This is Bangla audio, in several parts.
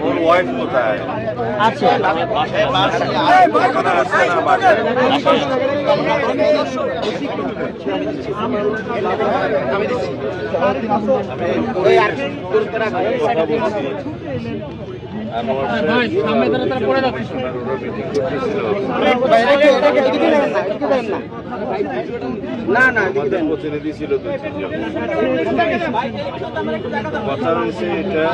ওর ওয়াইফ কোথায় আছে এখানে প্রতিনিধি ছিল কথা হয়েছে এটা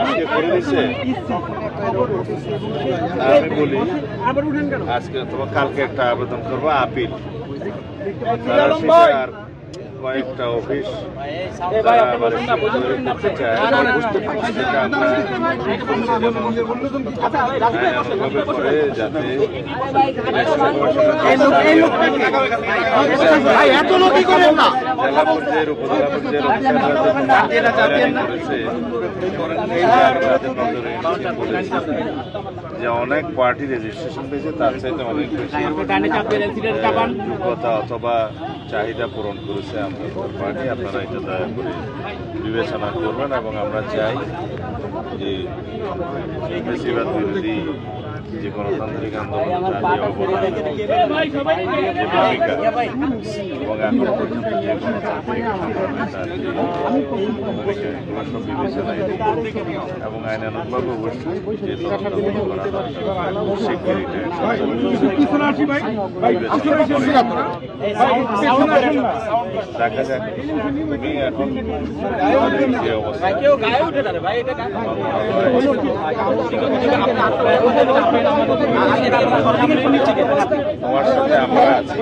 আজকে করে দিছে আমি বলি আজকে তোমার কালকে একটা আবেদন করব আপিল। আর কয়েকটা অফিস তারা করতে চায় আমরা করে যাতে জেলা পর্যায়ের উপজেলা পর্যায়ের যে অনেক পার্টি রেজিস্ট্রেশন পেয়েছে তার চাইতে অনেক বেশি আহ, অথবা চাহিদা পূরণ করেছে পার্টি আপনারা এটা দয়া করে বিবেচনা করবেন এবং আমরা চাই যে বেশিরভাগ বিরোধী যে গণতান্ত্রিক আন্দোলন এবং এখন পর্যন্ত যে গণতান্ত্রিক আন্দোলনে তার যে ভূমিকা এগুলো সব বিবেচনায় এবং আইনানুগভাবে অবশ্যই যে তদন্তগুলো করা শিগগিরই দেখা যাক তুমি এখন যে অবস্থা তোমার সাথে আমরা আছি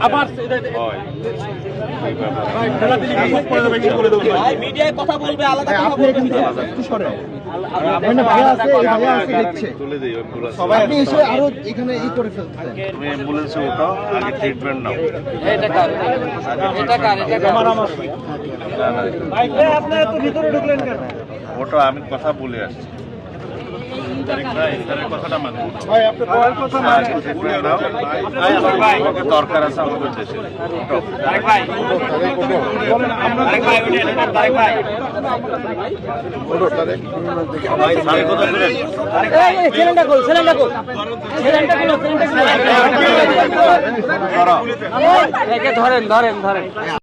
আবার হয় এই ব্যাপারে মিডিয়ায় কথা বলবে আলাদা কথা অ্যাম্বুলেন্স আপনি এসে আরও এখানে ই করে ফেলতে তুমি অ্যাম্বুলেন্সে উঠো আগে ট্রিটমেন্ট নাও। এটা কার? এটা কার? এটা কার? না, না, ওটা আমি কথা বলে আসছি। দরকার আছে আমাদের দেশে। ধরেন ধরেন ধরেন।